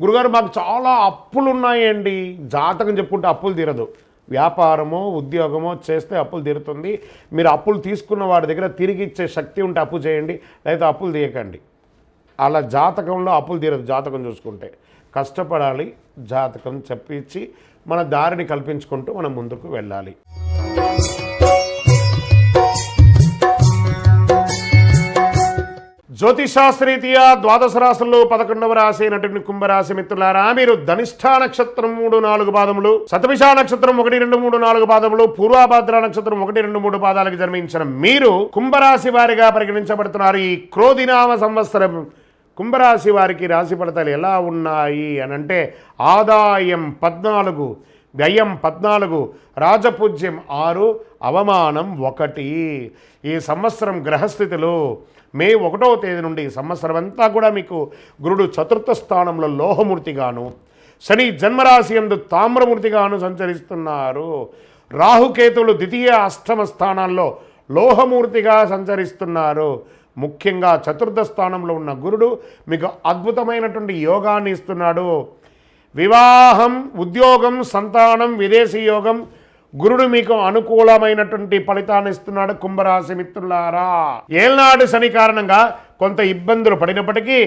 గురుగారు మాకు చాలా అప్పులు ఉన్నాయండి జాతకం చెప్పుకుంటే అప్పులు తీరదు. వ్యాపారమో ఉద్యోగమో చేస్తే అప్పులు తీరుతుంది. మీరు అప్పులు తీసుకున్న వాడి దగ్గర తిరిగి ఇచ్చే శక్తి ఉంటే అప్పు చేయండి లేదా అప్పులు తీయకండి. అలా జాతకంలో అప్పులు తీరదు జాతకం చూసుకుంటే. కష్టపడాలి జాతకం చెప్పించి మన దారిని కల్పించుకుంటూ మనం ముందుకు వెళ్ళాలి. జ్యోతిషాస్త్రీతీయ ద్వాదశ రాశుల్లో పదకొండవ రాశి అయినటువంటి కుంభరాశి మిత్రులారా మీరు ధనిష్ఠా నక్షత్రం మూడు నాలుగు పాదములు శతభిష నక్షత్రం ఒకటి రెండు మూడు నాలుగు పాదములు పూర్వాభాద్ర నక్షత్రం ఒకటి రెండు మూడు పాదాలకు జన్మించిన మీరు కుంభరాశి వారిగా పరిగణించబడుతున్నారు. ఈ క్రోధినామ సంవత్సరం కుంభరాశి వారికి రాశి ఫలితాలు ఎలా ఉన్నాయి అని అంటే ఆదాయం పద్నాలుగు వ్యయం పద్నాలుగు రాజపూజ్యం ఆరు అవమానం ఒకటి. ఈ సంవత్సరం గ్రహస్థితులు మే ఒకటవ తేదీ నుండి సంవత్సరం అంతా కూడా మీకు గురుడు చతుర్థ స్థానంలో లోహమూర్తిగాను శని జన్మరాశి ఎందు తామ్రమూర్తిగాను సంచరిస్తున్నారు. రాహుకేతువులు ద్వితీయ అష్టమ స్థానాల్లో లోహమూర్తిగా సంచరిస్తున్నారు. ముఖ్యంగా చతుర్థ స్థానంలో ఉన్న గురుడు మీకు అద్భుతమైనటువంటి యోగాన్ని ఇస్తున్నాడు. వివాహం ఉద్యోగం సంతానం విదేశీ యోగం గురుడు మీకు అనుకూలమైనటువంటి ఫలితాన్ని ఇస్తున్నాడు కుంభరాశి మిత్రులారా. ఏనాడు శని కారణంగా కొంత ఇబ్బందులు పడినప్పటికీ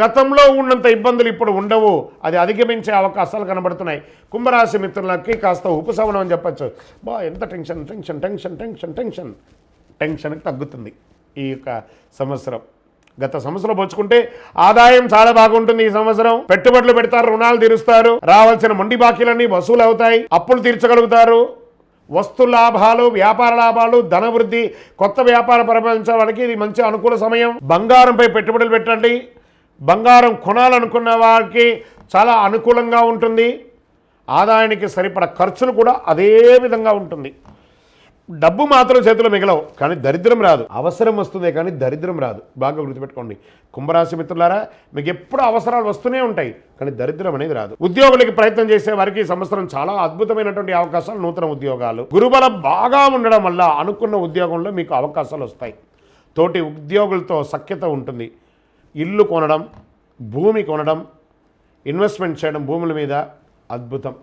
గతంలో ఉన్నంత ఇబ్బందులు ఇప్పుడు ఉండవు. అది అధిగమించే అవకాశాలు కనబడుతున్నాయి. కుంభరాశి మిత్రులకి కాస్త ఉపశమనం అని చెప్పచ్చు. బా ఎంత tension tension tension tension tension. Tension తగ్గుతుంది ఈ యొక్క సంవత్సరం. గత సంవత్సరం పోల్చుకుంటే ఆదాయం చాలా బాగుంటుంది ఈ సంవత్సరం. పెట్టుబడులు పెడతారు రుణాలు తీరుస్తారు. రావాల్సిన మొండి బాకీలన్నీ వసూలు అవుతాయి అప్పులు తీర్చగలుగుతారు. వస్తు లాభాలు వ్యాపార లాభాలు ధన వృద్ధి కొత్త వ్యాపార ప్రపంచానికి ఇది మంచి అనుకూల సమయం. బంగారంపై పెట్టుబడులు పెట్టండి. బంగారం కొనాలనుకున్న వారికి చాలా అనుకూలంగా ఉంటుంది. ఆదాయానికి సరిపడ ఖర్చులు కూడా అదే విధంగా ఉంటుంది. డబ్బు మాత్రం చేతిలో మిగలవు కానీ దరిద్రం రాదు. అవసరం వస్తుందే కానీ దరిద్రం రాదు. బాగా గుర్తుపెట్టుకోండి. కుంభరాశి మిత్రులారా మీకు ఎప్పుడు అవసరాలు వస్తూనే ఉంటాయి కానీ దరిద్రం అనేది రాదు. ఉద్యోగులకి ప్రయత్నం చేసే వారికి ఈ సంవత్సరం చాలా అద్భుతమైనటువంటి అవకాశాలు నూతన ఉద్యోగాలు. గురుబలం బాగా ఉండడం వల్ల అనుకున్న ఉద్యోగంలో మీకు అవకాశాలు వస్తాయి. తోటి ఉద్యోగులతో సఖ్యత ఉంటుంది. ఇల్లు కొనడం భూమి కొనడం ఇన్వెస్ట్మెంట్ చేయడం భూముల మీద అద్భుతం.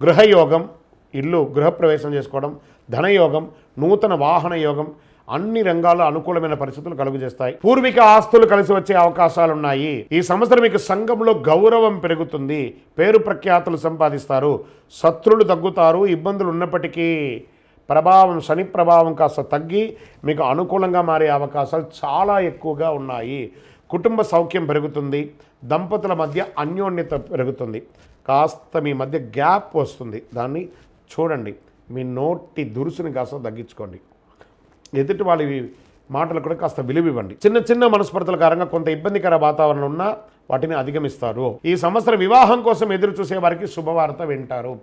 గృహయోగం ఇల్లు గృహప్రవేశం చేసుకోవడం ధనయోగం నూతన వాహన యోగం అన్ని రంగాల్లో అనుకూలమైన పరిస్థితులు కలుగజేస్తాయి. పూర్వీక ఆస్తులు కలిసి వచ్చే అవకాశాలు ఉన్నాయి ఈ సంవత్సరం మీకు సంఘంలో గౌరవం పెరుగుతుంది. పేరు ప్రఖ్యాతులు సంపాదిస్తారు. శత్రులు తగ్గుతారు. ఇబ్బందులు ఉన్నప్పటికీ ప్రభావం శని ప్రభావం కాస్త తగ్గి మీకు అనుకూలంగా మారే అవకాశాలు చాలా ఎక్కువగా ఉన్నాయి. కుటుంబ సౌఖ్యం పెరుగుతుంది. దంపతుల మధ్య అన్యోన్యత పెరుగుతుంది. కాస్త మీ మధ్య గ్యాప్ వస్తుంది. దాన్ని చూడండి మీ నోటి దురుసుని కాస్త తగ్గించుకోండి. ఎదుటి వాళ్ళ మాటలు కూడా కాస్త విలువివ్వండి. చిన్న చిన్న మనస్పర్ధల కారణంగా కొంత ఇబ్బందికర వాతావరణం ఉన్నా వాటిని అధిగమిస్తారు. ఈ సంవత్సరం వివాహం కోసం ఎదురు చూసే వారికి శుభవార్త వింటారు.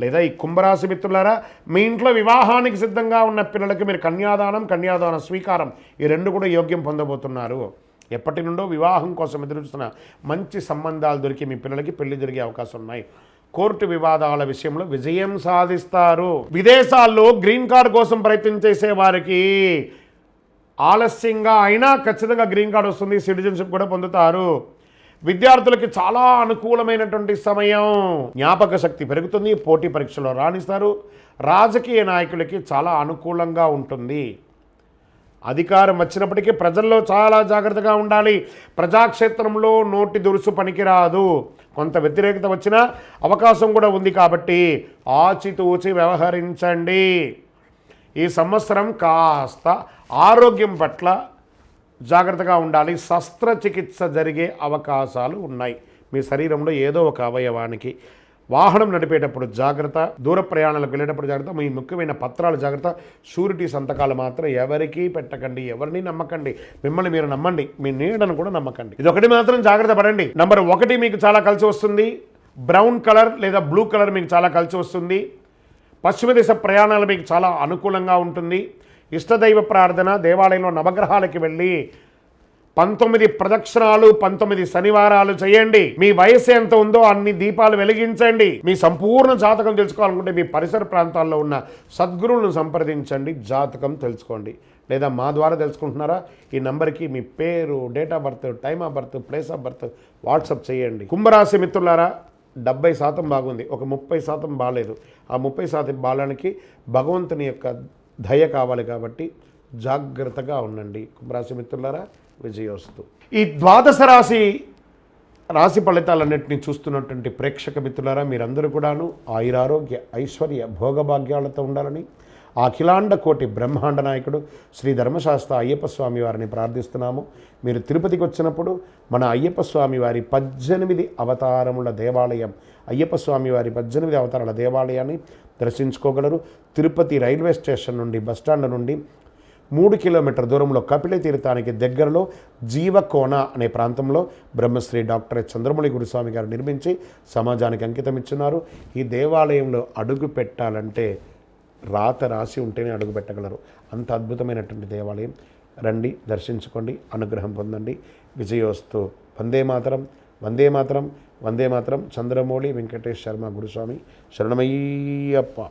లేదా ఈ కుంభరాశి మిత్రులారా మీ ఇంట్లో వివాహానికి సిద్ధంగా ఉన్న పిల్లలకి మీరు కన్యాదానం కన్యాదాన స్వీకారం ఈ రెండు కూడా యోగ్యం పొందబోతున్నారు. ఎప్పటి నుండో వివాహం కోసం ఎదురుచూస్తున్న మంచి సంబంధాలు దొరికి మీ పిల్లలకి పెళ్ళి జరిగే అవకాశం ఉన్నాయి. కోర్టు వివాదాల విషయంలో విజయం సాధిస్తారు. విదేశాల్లో గ్రీన్ కార్డ్ కోసం ప్రయత్నం చేసే వారికి ఆలస్యంగా అయినా ఖచ్చితంగా గ్రీన్ కార్డ్ వస్తుంది సిటిజన్షిప్ కూడా పొందుతారు. విద్యార్థులకి చాలా అనుకూలమైనటువంటి సమయం. జ్ఞాపక శక్తి పెరుగుతుంది పోటీ పరీక్షలో రాణిస్తారు. రాజకీయ నాయకులకి చాలా అనుకూలంగా ఉంటుంది. అధికారం వచ్చినప్పటికీ ప్రజల్లో చాలా జాగ్రత్తగా ఉండాలి. ప్రజాక్షేత్రంలో నోటి దురుసు పనికిరాదు. కొంత వ్యతిరేకత వచ్చినా అవకాశం కూడా ఉంది కాబట్టి ఆచితూచి వ్యవహరించండి. ఈ సంవత్సరం కాస్త ఆరోగ్యం పట్ల జాగ్రత్తగా ఉండాలి. శస్త్రచికిత్స జరిగే అవకాశాలు ఉన్నాయి. మీ శరీరంలో ఏదో ఒక అవయవానికి వాహనం నడిపేటప్పుడు జాగ్రత్త దూర ప్రయాణాలకు వెళ్ళేటప్పుడు జాగ్రత్త మీ ముఖ్యమైన పత్రాలు జాగ్రత్త. షూరిటీ సంతకాలు మాత్రం ఎవరికీ పెట్టకండి ఎవరిని నమ్మకండి. మిమ్మల్ని మీరు నమ్మండి మీ నీడను కూడా నమ్మకండి. ఇది ఒకటి మాత్రం జాగ్రత్త పడండి. నంబర్ ఒకటి మీకు చాలా కలిసి వస్తుంది. బ్రౌన్ కలర్ లేదా బ్లూ కలర్ మీకు చాలా కలిసి వస్తుంది. పశ్చిమ దిశ ప్రయాణాలు మీకు చాలా అనుకూలంగా ఉంటుంది. ఇష్టదైవ ప్రార్థన దేవాలయంలో నవగ్రహాలకి వెళ్ళి పంతొమ్మిది ప్రదక్షిణాలు పంతొమ్మిది శనివారాలు చేయండి. మీ వయసు ఎంత ఉందో అన్ని దీపాలు వెలిగించండి. మీ సంపూర్ణ జాతకం తెలుసుకోవాలనుకుంటే మీ పరిసర ప్రాంతాల్లో ఉన్న సద్గురువులను సంప్రదించండి జాతకం తెలుసుకోండి. లేదా మా ద్వారా తెలుసుకుంటున్నారా? ఈ నంబర్కి మీ పేరు date of birth time of birth place of birth WhatsApp చేయండి. కుంభరాశి మిత్రులారా డెబ్బై శాతం బాగుంది. ఒక ముప్పై శాతం బాగాలేదు ఆ ముప్పై శాతం బాలానికి భగవంతుని యొక్క దయ కావాలి కాబట్టి జాగ్రత్తగా ఉండండి. కుంభరాశి మిత్రులారా విజయోస్తు. ఈ ద్వాదశ రాశి రాశి ఫలితాలన్నింటినీ చూస్తున్నటువంటి ప్రేక్షక మిత్రులారా మీరందరూ కూడాను ఆయురారోగ్య ఐశ్వర్య భోగభాగ్యాలతో ఉండాలని అఖిలాండ కోటి బ్రహ్మాండ నాయకుడు శ్రీ ధర్మశాస్త్ర అయ్యప్ప స్వామి వారిని ప్రార్థిస్తున్నాము. మీరు తిరుపతికి వచ్చినప్పుడు మన అయ్యప్ప స్వామి వారి పద్దెనిమిది అవతారముల దేవాలయం అయ్యప్ప స్వామి వారి పద్దెనిమిది అవతారాల దేవాలయాన్ని దర్శించుకోగలరు. తిరుపతి రైల్వే స్టేషన్ నుండి బస్టాండ్ నుండి మూడు కిలోమీటర్ దూరంలో కపిల తీర్థానికి దగ్గరలో జీవకోన అనే ప్రాంతంలో బ్రహ్మశ్రీ డాక్టర్ చంద్రమౌళి గురుస్వామి గారు నిర్మించి సమాజానికి అంకితం ఇచ్చున్నారు. ఈ దేవాలయంలో అడుగు పెట్టాలంటే రాత రాసి ఉంటేనే అడుగు పెట్టగలరు. అంత అద్భుతమైనటువంటి దేవాలయం. రండి దర్శించుకోండి అనుగ్రహం పొందండి. విజయోస్తు వందే మాతరం వందే మాతరం వందే మాతరం. చంద్రమౌళి వెంకటేష్ శర్మ గురుస్వామి శరణమయ్యప్ప.